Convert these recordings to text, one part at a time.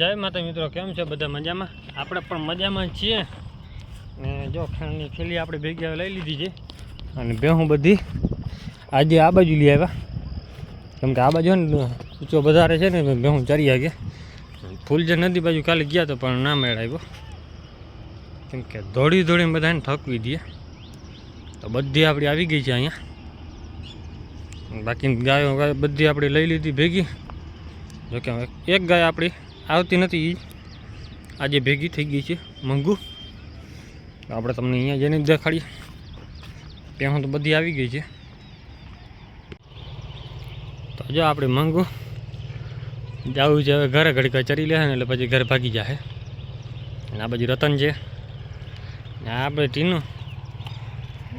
જય માતા મિત્રો, કેમ છે? બધા મજામાં? આપણે પણ મજામાં છીએ. ને જો ખાણની થેલી આપણે ભેગી લઈ લીધી છે. અને ભેહું બધી આજે આ બાજુ લઈ આવ્યા. કેમ કે આ બાજુ ને ઊંચો વધારે છે ને ભેહું ચરી ફૂલ ફૂલજર નદી બાજુ કાલે ગયા તો પણ ના મેળ આવ્યો. કેમ કે દોડી દોડીને બધાને થકવી દઈએ તો બધી આપણી આવી ગઈ છે અહીંયા. બાકી ગાયો બધી આપણે લઈ લીધી ભેગી. જોકે એક ગાય આપણી આવતી નથી. આજે ભેગી થઈ ગઈ છે મંગુ. આપણે તમને અહીંયા જઈને દેખાડીએ. ત્યાં તો બધી આવી ગઈ છે. તો જો આપણે મંગુ. જવું છે હવે ઘરે ઘડીક ચરી લે એટલે પછી ઘરે ભાગી જાય અને આ બાજુ રતન છે. ને આ આપણે ટીનું.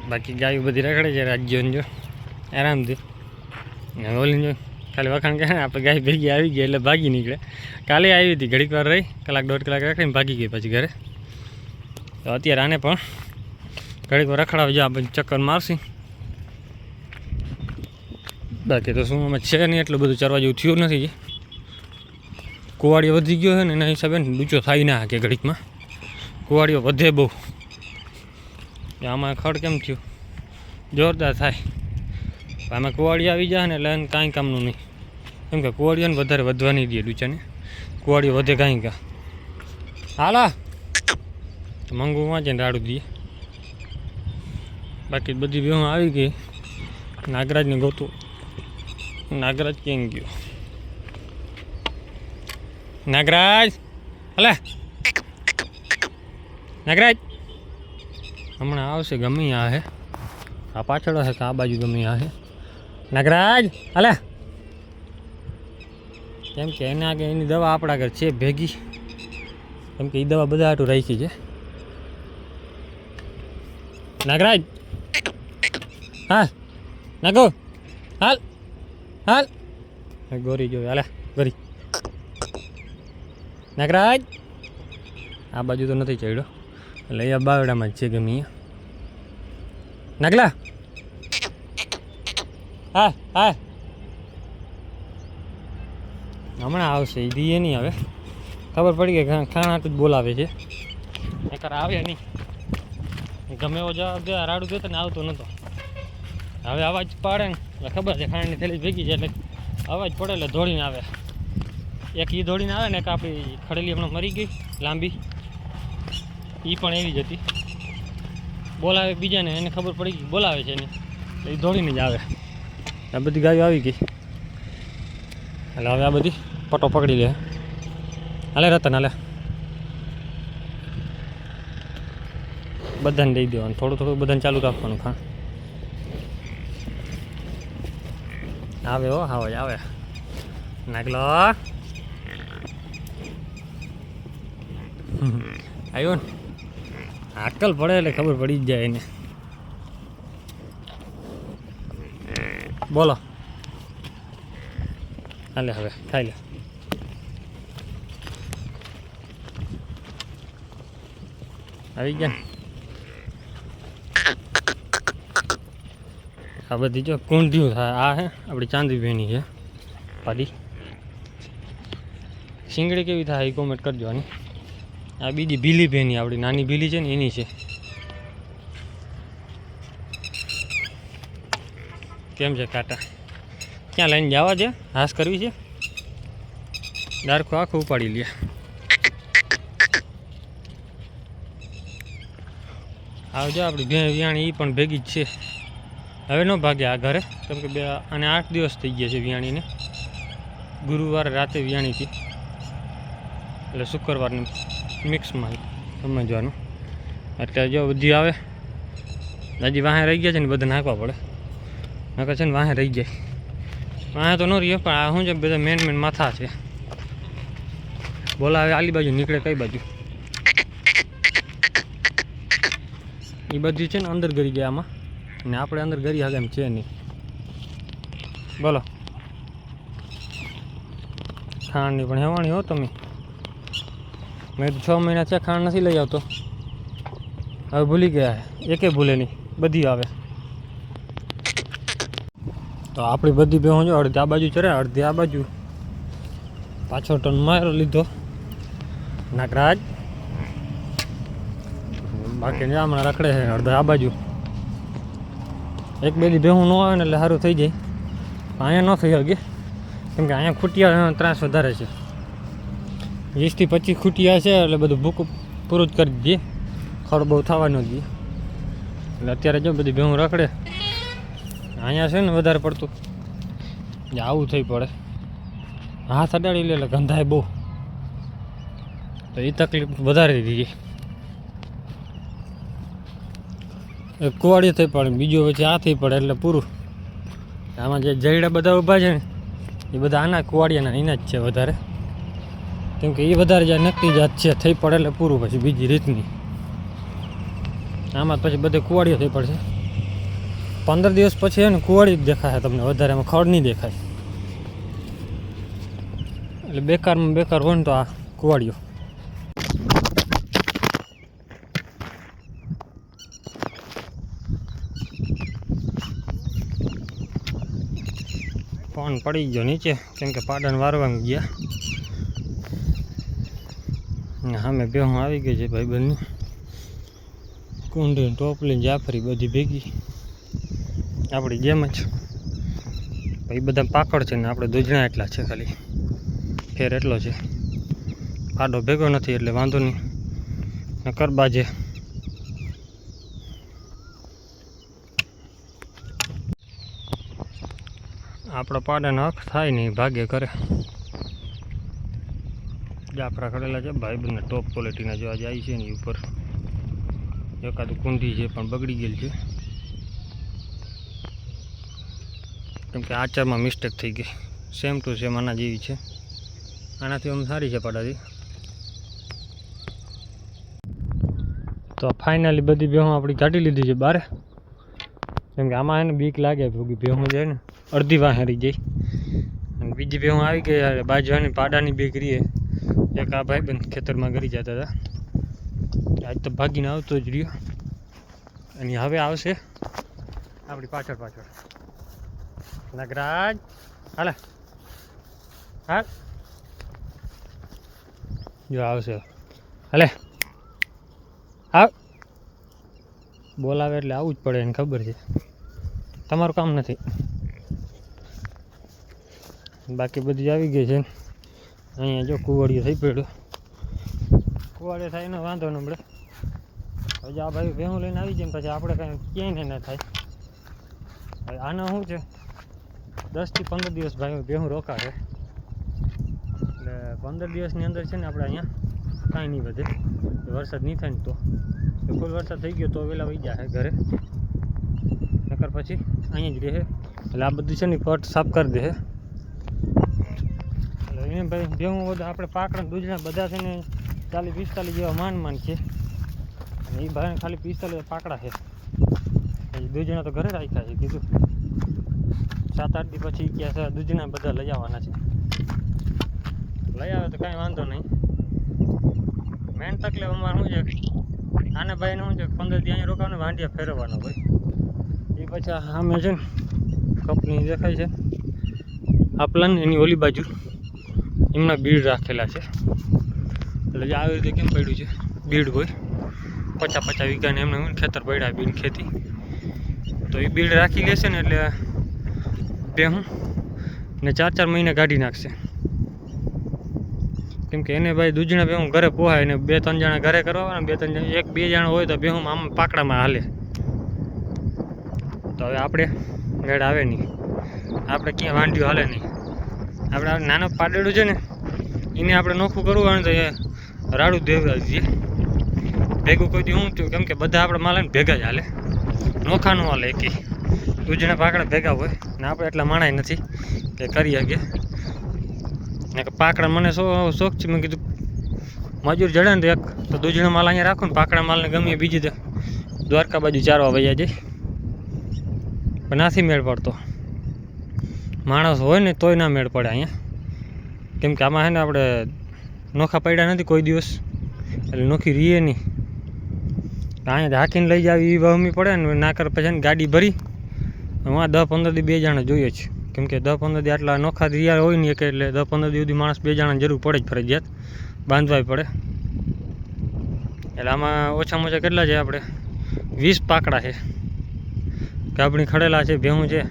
બાકી ગાયું બધી રખડે છે રાજ્યો જો આરામથી. ને ઓલી જો ખાલી વખાણ કરે આપણે ગાય ભેગી આવી ગઈ એટલે ભાગી નીકળે. કાલે આવી હતી, ઘડીક વાર રહી, કલાક દોઢ કલાક રાખીને ભાગી ગઈ પછી ઘરે. તો અત્યારે આને પણ ઘડીક વાર રખડાવી જા આપણે ચક્કર મારશી. બાકી તો શું, અમે છે નહીં, એટલું બધું ચરવા જેવું થયું નથી. કુવાડીઓ વધી ગયો છે ને, એના હિસાબે ડૂચો થાય ના કે ઘડીકમાં. કુવાડીઓ વધે બહુ. આમાં ખડ કેમ થયું? જોરદાર થાય. આમાં કુવાડી આવી જાય ને એટલે એને કાંઈ કામનું નહીં. કેમ કે કુવાડીઓને વધારે વધવા નહીં દે ડૂચાને. કુવાડીઓ વધે કાંઈ કા. હાલા. મંગુ વાંચે ને રાડું દઈએ બાકી બધી બેહું આવી ગઈ. નાગરાજને ગોતું. નાગરાજ કેમ ગયો? નાગરાજ! હલે. નાગરાજ! હમણાં આવશે ગમે આ હે. આ પાછળ હશે કે આ બાજુ ગમે આ હે? નાગરાજ, હાલે. કેમ કે એના આગળ એની દવા આપણા આગળ છે, ભેગી. કેમ કે એ દવા બધા આટું રાખી છે. નાગરાજ. હા નાગો. હાલ. હાલ. ગોરી જો હાલે, ગોરી. નાગરાજ. આ બાજુ તો નથી ચડ્યો. એટલે અહીંયા બાવડામાં જ છે ગમે નાગલા. હા હા. હમણાં આવશે એ દીએ નહીં આવે ખબર પડી કે ખાણા જ બોલાવે છે. એકવાર આવે નહીં. ગમે એવો જવાબ દે રાડું જોતો ને આવતો નહોતો હવે અવાજ પાડે ને એટલે ખબર છે ખાંડની થેલી ભેગી છે એટલે અવાજ પડે એટલે દોડીને આવે. એક એ દોડીને આવે ને એક આપણી ખડેલી હમણાં મરી ગઈ લાંબી. એ પણ એવી જ હતી. બોલાવે બીજાને એને ખબર પડી ગઈ બોલાવે છે એને. એ દોડીને જ આવે. આ બધી ગાયો આવી ગઈ. એટલે હવે આ બધી પટો પકડી લે. હાલે, રતન, હાલે. બધાને દઈ દેવાનું. થોડું થોડું બધાને ચાલુ રાખવાનું, ખા. આવે હો, આવે આવે. નાગલો આવ્યો ને. આકલ પડે એટલે ખબર પડી જ જાય એને. બોલો. હાલે હવે ખાઈ લે. આવી ગયા? આ બધી જો કુંડ્યું થાય આ હે, આપણી ચાંદી બેની છે, પાડી. શીંગડી કેવી થાય, એ કોમેન્ટ કરજો આની. આ બીજી ભીલી બેની આપણી નાની ભીલી છે ને, એની છે. કેમ છે કાંટા ક્યાં લઈને જવા છે? હાસ કરવી છે? ડારખું આખું ઉપાડી લે. આવજો આપણી ભે વિયાણી એ પણ ભેગી જ છે. હવે ન ભાગે આ ઘરે. કેમ કે બે અને આઠ દિવસ થઈ ગયા છે વિયાણીને. ગુરુવારે રાતે વિયાણીથી એટલે શુક્રવારને મિક્સમાં સમજવાનું. એટલે જો બધી આવે. હજી વાહે રહી ગયા છે ને બધા નાખવા પડે. નકર છે ને, વાહે રહી જાય. વાહે તો ન રહીએ પણ આ શું છે, બધા મેન મેન માથા છે. બોલાવે આલી બાજુ નીકળે કઈ બાજુ? એ બધી છે ને અંદર ગરી ગયા આમાં. ને આપણે અંદર ગરી હાગે એમ છે નહીં. બોલો. ખાંડની પણ હેવાણી હો તમે. મેં તો છ મહિના છે, ખાંડ નથી લઈ આવતો. હવે ભૂલી ગયા એકે ભૂલે નહીં. બધી આવે. તો આપણી બધી બેહો જો અડધી આ બાજુ ચરે અડધી આ બાજુ. પાછો ટન મારો લીધો. નાગરાજ. બાકી હમણાં રખડે છે, અડધા આ બાજુ. એક બે દી ભેહું ન આવે ને એટલે સારું થઈ જાય. અહીંયા ન થઈ શકે. કેમ કે અહીંયા ખૂટિયા ત્રાસ વધારે છે. વીસથી પચીસ ખૂટિયા છે એટલે બધું ભૂખ પૂરું જ કરી દઈએ. ખડ બહુ થવાનું જ એટલે અત્યારે જો બધી ભેહું રખડે. અહીંયા છે ને વધારે પડતું. જે આવું થઈ પડે. હાથ અડાડી લે ગંધાય બહુ. તો એ તકલીફ વધારે દીધી એક કુવાડી થઈ પડે બીજું પછી આ થઈ પડે એટલે પૂરું. આમાં જે જયડા બધા ઊભા છે ને, એ બધા આના કુવાડિયાના એના જ છે વધારે. કેમ કે એ વધારે જ્યાં નક્કી જાત છે, થઈ પડે એટલે પૂરું પછી બીજી રીતની. આમાં પછી બધે કુવાડીઓ થઈ પડશે. પંદર દિવસ પછી એને કુવાડી જ દેખાય તમને વધારે એમાં ખડ નહીં દેખાય. એટલે બેકારમાં બેકાર હોય ને તો આ કુવાડીઓ. ફોન પડી ગયો નીચે, કેમ કે પાડન વારવા ગયા. ને સામે બેહું આવી ગઈ છે ભાઈ બંને કુંડી ટોપલી જાફરી બધી ભેગી. આપણી જેમ જ. ભાઈ બધા પાકડ છે ને આપણે દૂધણા એટલા છે ખાલી. ફેર એટલો છે. આડો ભેગો નથી એટલે વાંધો નહીં. નકર બાજે. આપણો પાડાનો હક થાય નહીં ભાગ્ય કરે જાફરા કરેલા છે, ભાઈ બંને ટોપ ક્વોલિટીના જો આજે આવી છે ને ઉપર. એકાદું કુંડી છે પણ બગડી ગયેલ છે. કેમ કે આચારમાં મિસ્ટેક થઈ ગઈ. સેમ ટુ સેમ આના જેવી છે. આનાથી આમ સારી છે પાડાથી તો ફાઇનલી બધી બેહું આપણી કાઢી લીધી છે બારે. કેમ કે આમાં એને બીક લાગે ભોગી બેહું જાય ને, અડધી વાં જઈ અને બીજી બેહું આવી ગઈ યાર બાજવાની પાડાની બીક રીએ. એક આ ભાઈ બંધ ખેતરમાં ગરી જતા હતા. આજ તો ભાગીને આવતો જ રહ્યો. અને હવે આવશે. આપણી પાછળ પાછળ. નગરાજ હાલે હા જો આવશે હાલે હા બોલાવે એટલે આવવું જ પડે એને ખબર છે તમારું કામ નથી બાકી બધી આવી ગઈ છે અહીંયા જો કુવાડિયો થઈ પડ્યો કુવાડિયો થાય એનો વાંધો ન મળે હવે આ ભાઈ ભેહું લઈને આવી જાય ને પછી આપણે કાંઈ ક્યાંય ના થાય હવે આનો શું છે દસથી પંદર દિવસ ભાઈ ભેહું રોકાશે એટલે પંદર દિવસની અંદર છે ને આપણે અહીંયા કાંઈ નહીં વધે. વરસાદ નહીં થાય ને તો. ફૂલ વરસાદ થઈ ગયો તો વહેલા વહી જશે ઘરે. નકર પછી અહીંયા જ રહે. એટલે આ બધું છે ને પટ સાફ કરી દે એટલે એને ભાઈ ભેહું બધા આપણે પાકડા દૂધના બધા છે ને ચાલીસ પિસ્તાલીસ જેવા માન માન છે. એ ભાઈને ખાલી પિસ્તાલીસ પાકડા છે. દૂધના તો ઘરે રાખ્યા છે, કીધું. સાત આઠ દી પછી ક્યાં છે, દૂધના બધા લઈ આવવાના છે. લઈ આવે તો કાંઈ વાંધો નહીં. મેન તકલીફ અમારે શું છે? આને ભાઈને શું છે, પંદર દી અહીંયા રોકાવાનું વાંઢિયા ફેરવવાનો ભાઈ. એ પછી સામે છે ને, કંપની દેખાય છે. આ પ્લાન એની ઓલી બાજુ. એમના બીડ રાખેલા છે. એટલે જે આવી રીતે કેમ પડ્યું છે, બીડ હોય. પચાસ પચાસ વીઘાને એમને ખેતર પડ્યા બીડ ખેતી. તો એ બીડ રાખી લેશે ને એટલે બે હું ને ચાર ચાર મહિને કાઢી નાખશે. કેમ કે એને ભાઈ દૂજણા બે ઘરે પોહાય ને બે ત્રણ જણા ઘરે કરવા બે ત્રણ જણા, એક બે જણા હોય તો બે હું આમ પાકડામાં હાલે. તો હવે આપણે મેળ આવે નહીં. આપણે ક્યાં વાંઢ્યું હાલે નહીં. આપણે નાનો પાડેડું છે ને, એને આપણે નોખું કરવું હોય ને તો એ રાડું દેવડાવી ભેગું કોઈ દી હું થયું, કેમ કે બધા આપણે માલે ભેગા જ હાલે. નોખા નું હાલે એકી દૂધના પાકડા ભેગા હોય ને આપણે એટલા માણાય નથી કે કરી શકીએ. ને કે પાકડા મને શું શોખ છે, મેં કીધું મજૂર જડે ને તો એક તો દૂધના માલ અહીંયા રાખું ને પાકડા માલને ગમે બીજી દ્વારકા બાજુ ચારવા વૈયા જાય. પણ નાથી મેળ પડતો. માણસ હોય ને તોય ના મેળ પડે અહીંયા. કેમ કે આમાં છે ને આપણે નોખા પડ્યા નથી કોઈ દિવસ. એટલે નોખી રહીએ નહીં. અહીંયા ઢાંકીને લઈ જાવી એ વહમી પડે ને, ના કર પછી ગાડી ભરી. હું દસ પંદર દી બે જણા જોઈએ જ કેમ કે દસ પંદર દી આટલા નોખા રિયા હોય ને કે એટલે દસ પંદર દી સુધી માણસ બે જણાની જરૂર પડે જ ફરજિયાત. બાંધવાય પડે. એટલે આમાં ઓછામાં ઓછા કેટલા છે આપણે? વીસ પાકડા છે. ગાબડી ખડેલા છે, ભેહું છે.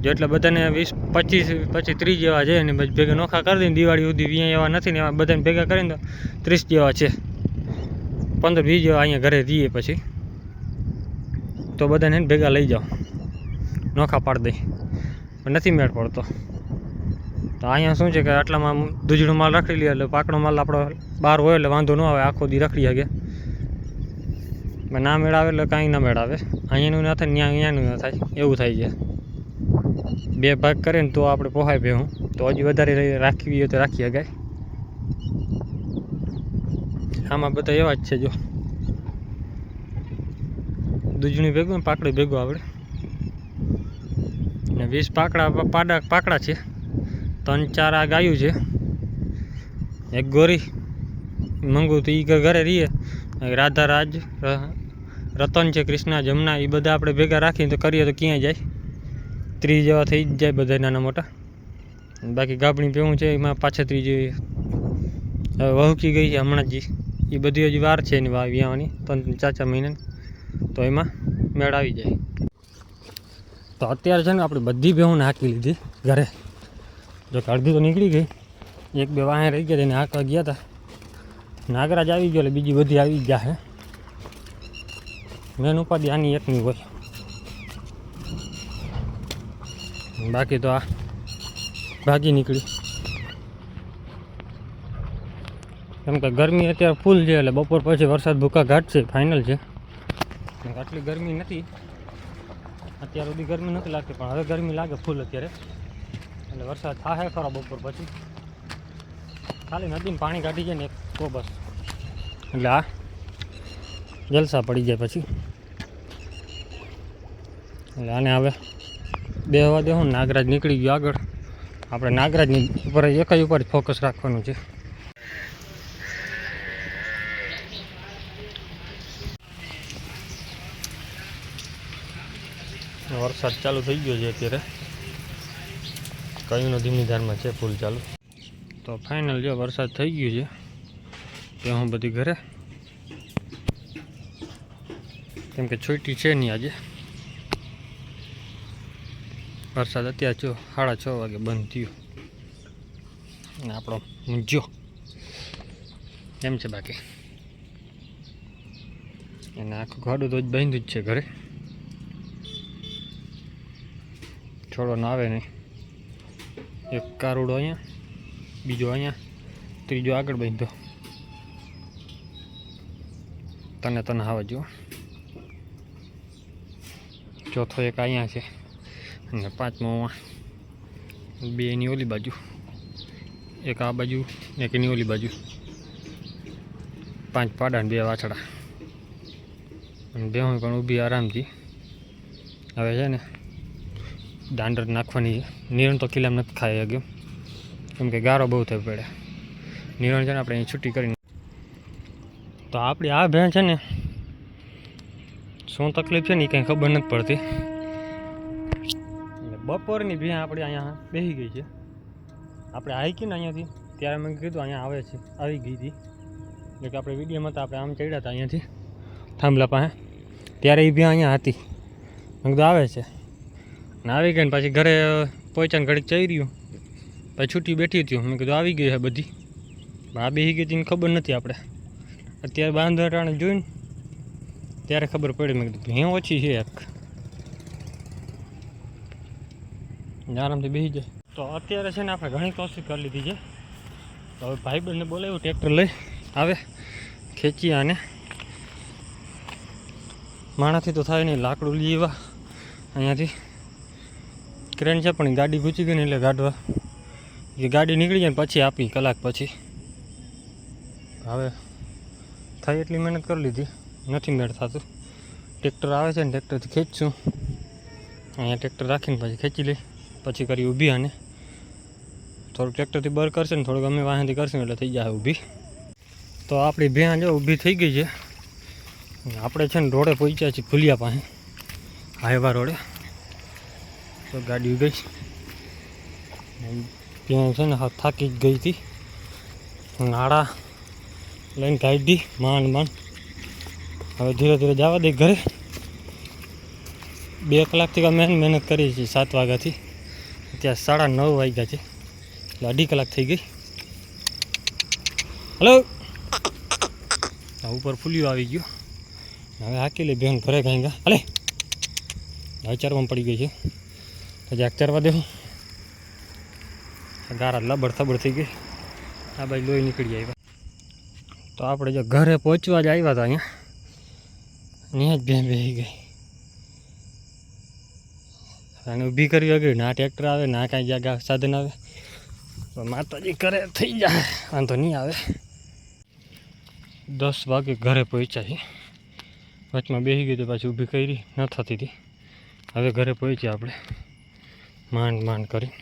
જેટલા બધાને વીસ, પચીસ પછી ત્રીસ જેવા છે ને ભેગા નોખા કરી દઈને દિવાળી સુધી અહીંયા એવા નથી ને એવા બધાને ભેગા કરીને તો ત્રીસ જેવા છે. પંદર, વીસ જેવા અહીંયા ઘરે રહીએ પછી. તો બધાને ભેગા લઈ જાઓ. નોખા પાડી દઈ. પણ નથી મેળ પડતો. તો અહીંયા શું છે કે આટલામાં દૂધીનો માલ રાખી લે એટલે પાકડો માલ આપણો બહાર હોય એટલે વાંધો ન આવે, આખો દી રખડી શકે. પણ ના મેળ આવે એટલે કાંઈ ના મેળ આવે. અહીંયાનું ના થાય અહીંયાનું ના થાય. એવું થાય છે. બે ભાગ કરે ને તો આપણે પોહાય ભેહું. તો હજી વધારે રાખવી હોય તો રાખી શકાય આમાં બધા એવા જ છે જો. દૂધણી ભેગું પાકડી ભેગું આપણે ને વીસ પાકડા પાડા પાકડા છે. ત્રણ ચાર આ ગાયું છે. એક ગોરી, મંગુ તો એ ઘરે રહીએ. રાધા રાજ, ર- રતન છે, કૃષ્ણા, જમના એ બધા આપણે ભેગા રાખીને તો કરીએ તો ક્યાંય જાય. ત્રીસ જેવા થઈ જ જાય બધા નાના મોટા. બાકી ગાબણી પેવું છે, એમાં પાછા ત્રીજી હવે વહુકી ગઈ છે હમણાં જ. એ બધી હજી વાર છે એની વ્યાવાની, ત્રણ ચાર ચાર મહિનાની. તો એમાં મેળ આવી જાય. તો અત્યારે છે ને આપણે બધી ભેહું નાખી લીધી ઘરે. જો અડધી તો નીકળી ગઈ. એક બે વાહે રહી ગયા તેને હાંકવા ગયા હતા નાગરાજ આવી ગયો એટલે બીજી બધી આવી ગયા હે. મેન ઉપાધિ આની એકની હોય. બાકી તો આ ભાગી નીકળી. કેમ કે ગરમી અત્યારે ફૂલ છે એટલે બપોર પછી વરસાદ ભૂકા ઘાટ છે ફાઇનલ છે. આટલી ગરમી નથી. અત્યાર સુધી ગરમી નથી લાગતી, પણ હવે ગરમી લાગે ફૂલ અત્યારે. એટલે વરસાદ થાય ખરો બપોર પછી. ખાલી નદીમાં પાણી કાઢી જાય ને એક તો બસ. એટલે આ જલસા પડી જાય પછી. એટલે આને હવે બે હવા દેવું નાગરાજ નીકળી ગયો આગળ. આપણે નાગરાજની ઉપર, એકાઈ એક ઉપર જ ફોકસ રાખવાનું છે. વરસાદ ચાલુ થઈ ગયો છે અત્યારે. કયું ધીમી ધારમાં છે ફૂલ ચાલુ. તો ફાઇનલ જો વરસાદ થઈ ગયો છે ત્યાં હું બધી ઘરે. કેમ કે છૂટી છે નહીં આજે. વરસાદ અત્યારે જો સાડા છ વાગે બંધ થયો. અને આપણો મૂંઝ્યો. એમ છે બાકી. અને આખું ગાડું તો જ બાંધ્યું જ છે ઘરે. છોડવાનો આવે નહીં એક કારુડો અહીંયા, બીજો અહીંયા, ત્રીજો આગળ બાંધો તને તને આવે જુઓ ચોથો એક અહીંયા છે અને પાંચમો બે એની ઓલી બાજુ, એક આ બાજુ, એક એની ઓલી બાજુ. પાંચ પાડા બે વાછડા. અને બે પણ ઊભી આરામથી. હવે છે ને દાંડર નાખવાની નિરણ તો કિલ્લામાં નથી ખાઈ ગયો કેમ કે ગારો બહુ થઈ પડે. નિરણ છે ને આપણે અહીં છૂટી કરીને. તો આપણી આ ભેણ છે ને, શું તકલીફ છે ને એ કંઈ ખબર નથી પડતી. એટલે બપોરની ભેણ આપણે અહીંયા બેસી ગઈ છે. આપણે હાઈકી ને અહીંયાથી? ત્યારે મેં કીધું અહીંયા આવે છે. આવી ગઈ હતી. એટલે કે આપણે વિડીયોમાં તો આપણે આમ ચડ્યા હતા અહીંયાથી. થાંભલા પાસે. ત્યારે એ ભેણ અહીંયા હતી. મેં કીધું, આવે છે. ને આવી ગઈ ને પાછી ઘરે પહોંચ્યા ઘડીક જઈ રહ્યું. પછી છૂટી બેઠી હતી. મેં કીધું આવી ગઈ છે બધી. આ બેસી ગઈ હતી ખબર નથી આપણે અત્યારે બાંધરાણે જોઈને ત્યારે ખબર પડી. મેં કીધું ભેં ઓછી છે એક આરામથી બેસી જાય. તો અત્યારે છે ને આપણે ઘણી કોશિશ કરી લીધી છે. તો હવે ભાઈબંધને બોલાવ્યું, ટ્રેક્ટર લઈ. આવે ખેંચી આને. માણાથી તો થાય નહીં, લાકડું આવ્યા અહીંયાથી. ક્રેન છે, પણ ગાડી ઘૂચી ગઈ ને એટલે ગાઢવા એ ગાડી નીકળી જાય પછી આપી, કલાક પછી. હવે થાય એટલી મહેનત કરી લીધી. નથી મેળ થતું. ટ્રેક્ટર આવે છે ને ટ્રેક્ટરથી ખેંચશું અહીંયા ટ્રેક્ટર રાખીને પછી ખેંચી લઈ. પછી કરી ઊભી આને. થોડુંક ટ્રેક્ટરથી બર કરશે ને થોડુંક અમે વાહનથી કરશું એટલે થઈ જાય ઊભી. તો આપણી ભેં જો ઊભી થઈ ગઈ છે. આપણે છે ને રોડે પહોંચ્યા છીએ ફુલિયા પાસે. હાઈવા રોડે. તો ગાડી ગઈ ત્યાં છે ને થાકી જ ગઈ હતી. નાળા લઈને કાઢી માંડ માંડ. હવે ધીરે ધીરે જવા દે ઘરે. બે કલાકથી અમે મહેનત કરી છે, સાત વાગ્યાથી. ત્યાં સાડા નવ વાગ્યા છે. એટલે અઢી કલાક થઈ ગઈ. હલો આ ઉપર ફૂલ્યું આવી ગયું. હવે હાકી લે, બેન ઘરે કાંઈ ગયા હલે. હવે ચરવામાં પડી ગઈ છે. જાક ચરવા દેવું ગારા લબડ થબડ થઈ ગઈ. આ બાજુ લોહી નીકળી આવ્યા. તો આપણે જો ઘરે પહોંચવા જ આવ્યા હતા અહીંયા. અહીંયા જ બે બેસી ગઈ. અને ઊભી કરવી વગર ના ટ્રેક્ટર આવે, ના કાંઈ જાગા સાધન આવે. તો માતાજી ઘરે થઈ જાય વાંધો નહીં આવે. દસ વાગે ઘરે પહોંચ્યા વચમાં બેસી ગઈ તો પાછી ઊભી કરી. ન થતી હતી. હવે ઘરે પહોંચ્યા આપણે. માંડ માંડ કરી.